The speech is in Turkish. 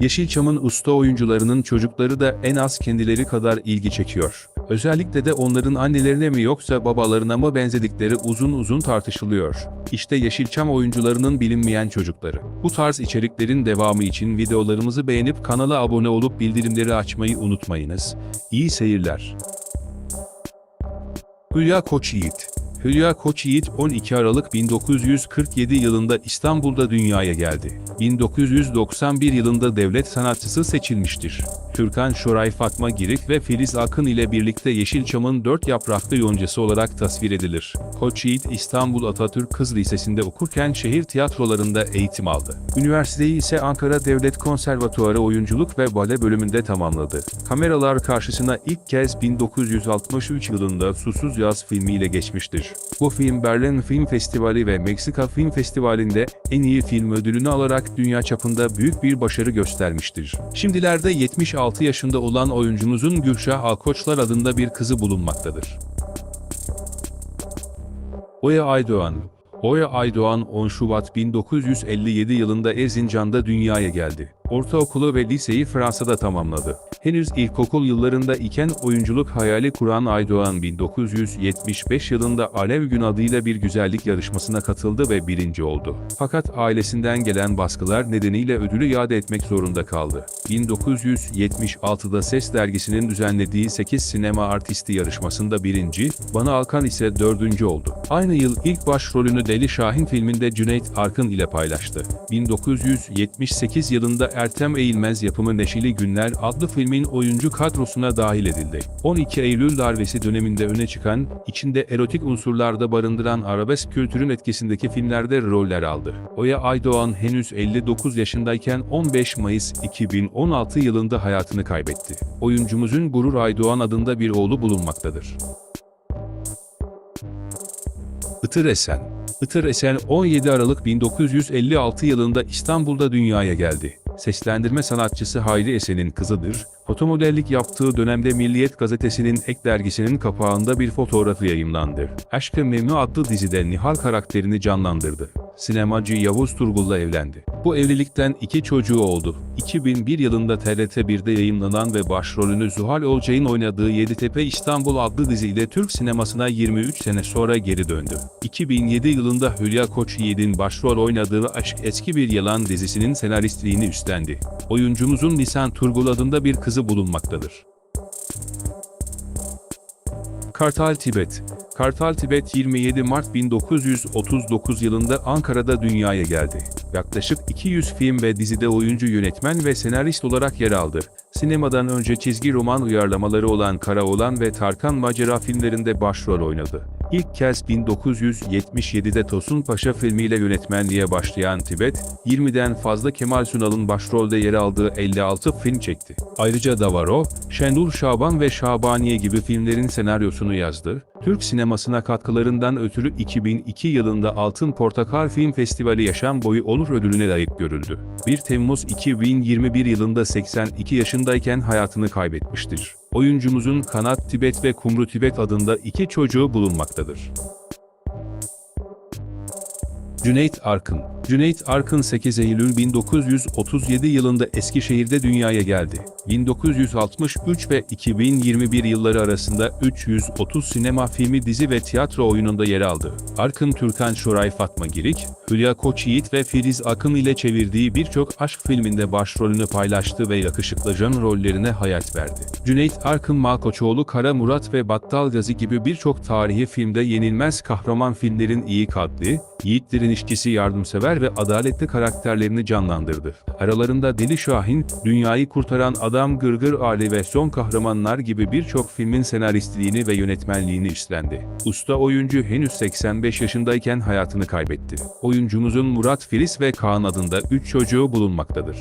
Yeşilçam'ın usta oyuncularının çocukları da en az kendileri kadar ilgi çekiyor. Özellikle de onların annelerine mi yoksa babalarına mı benzedikleri uzun uzun tartışılıyor. İşte Yeşilçam oyuncularının bilinmeyen çocukları. Bu tarz içeriklerin devamı için videolarımızı beğenip kanala abone olup bildirimleri açmayı unutmayınız. İyi seyirler. Hülya Koçyiğit Hülya Koçyiğit 12 Aralık 1947 yılında İstanbul'da dünyaya geldi. 1991 yılında devlet sanatçısı seçilmiştir. Türkan Şoray Fatma Girik ve Filiz Akın ile birlikte Yeşilçam'ın dört yapraklı yoncası olarak tasvir edilir. Koçyiğit İstanbul Atatürk Kız Lisesi'nde okurken şehir tiyatrolarında eğitim aldı. Üniversiteyi ise Ankara Devlet Konservatuarı Oyunculuk ve Bale bölümünde tamamladı. Kameralar karşısına ilk kez 1963 yılında Susuz Yaz filmiyle geçmiştir. Bu film Berlin Film Festivali ve Meksika Film Festivali'nde en iyi film ödülünü alarak dünya çapında büyük bir başarı göstermiştir. Şimdilerde 76 yaşında olan oyuncumuzun Gülşah Alkoçlar adında bir kızı bulunmaktadır. Oya Aydoğan Oya Aydoğan 10 Şubat 1957 yılında Erzincan'da dünyaya geldi. Ortaokulu ve liseyi Fransa'da tamamladı. Henüz ilkokul yıllarında iken oyunculuk hayali kuran Aydoğan 1975 yılında Alev Gün adıyla bir güzellik yarışmasına katıldı ve birinci oldu. Fakat ailesinden gelen baskılar nedeniyle ödülü iade etmek zorunda kaldı. 1976'da Ses dergisinin düzenlediği 8 sinema artisti yarışmasında birinci, Bana Alkan ise dördüncü oldu. Aynı yıl ilk başrolünü Deli Şahin filminde Cüneyt Arkın ile paylaştı. 1978 yılında Ertem Eğilmez yapımı Neşeli Günler adlı filmin oyuncu kadrosuna dahil edildi. 12 Eylül darbesi döneminde öne çıkan, içinde erotik unsurlarda barındıran arabesk kültürün etkisindeki filmlerde roller aldı. Oya Aydoğan henüz 59 yaşındayken 15 Mayıs 2016 yılında hayatını kaybetti. Oyuncumuzun Gurur Aydoğan adında bir oğlu bulunmaktadır. Itır Esen Itır Esen 17 Aralık 1956 yılında İstanbul'da dünyaya geldi. Seslendirme sanatçısı Hayri Esen'in kızıdır. Fotomodellik yaptığı dönemde Milliyet gazetesinin ek dergisinin kapağında bir fotoğrafı yayımlandı. Aşk-ı Memnu adlı dizide Nihal karakterini canlandırdı. Sinemacı Yavuz Turgul'la evlendi. Bu evlilikten iki çocuğu oldu. 2001 yılında TRT1'de yayımlanan ve başrolünü Zuhal Olcay'ın oynadığı Yeditepe İstanbul adlı diziyle Türk sinemasına 23 sene sonra geri döndü. 2007 yılında Hülya Koçyiğit'in başrol oynadığı Aşk Eski Bir Yalan dizisinin senaristliğini üstlendi. Oyuncumuzun Nisan Turgul adında bir kızı bulunmaktadır. Kartal Tibet Kartal Tibet 27 Mart 1939 yılında Ankara'da dünyaya geldi. Yaklaşık 200 film ve dizide oyuncu yönetmen ve senarist olarak yer aldı. Sinemadan önce çizgi roman uyarlamaları olan Karaoğlan ve Tarkan Macera filmlerinde başrol oynadı. İlk kez 1977'de Tosun Paşa filmiyle yönetmenliğe başlayan Tibet, 20'den fazla Kemal Sunal'ın başrolde yer aldığı 56 film çekti. Ayrıca Davaro, Şendur Şaban ve Şabaniye gibi filmlerin senaryosunu yazdı. Türk sinemasına katkılarından ötürü 2002 yılında Altın Portakal Film Festivali Yaşam Boyu Olur ödülüne layık görüldü. 1 Temmuz 2021 yılında 82 yaşındayken hayatını kaybetmiştir. Oyuncumuzun Kanat Tibet ve Kumru Tibet adında iki çocuğu bulunmaktadır. Cüneyt Arkın Cüneyt Arkın 8 Eylül 1937 yılında Eskişehir'de dünyaya geldi. 1963 ve 2021 yılları arasında 330 sinema filmi dizi ve tiyatro oyununda yer aldı. Arkın Türkan Şoray Fatma Girik, Hülya Koçyiğit ve Filiz Akın ile çevirdiği birçok aşk filminde başrolünü paylaştı ve yakışıklı can rollerine hayat verdi. Cüneyt Arkın Malkoçoğlu Kara Murat ve Battal Gazi gibi birçok tarihi filmde yenilmez kahraman filmlerin iyi kalpli, yiğitlerin işçisi yardımsever ve adaletli karakterlerini canlandırdı. Aralarında Deli Şahin, Dünyayı Kurtaran Adam Gırgır Ali ve Son Kahramanlar gibi birçok filmin senaristliğini ve yönetmenliğini üstlendi. Usta oyuncu henüz 85 yaşındayken hayatını kaybetti. Oyuncumuzun Murat Filiz ve Kaan adında 3 çocuğu bulunmaktadır.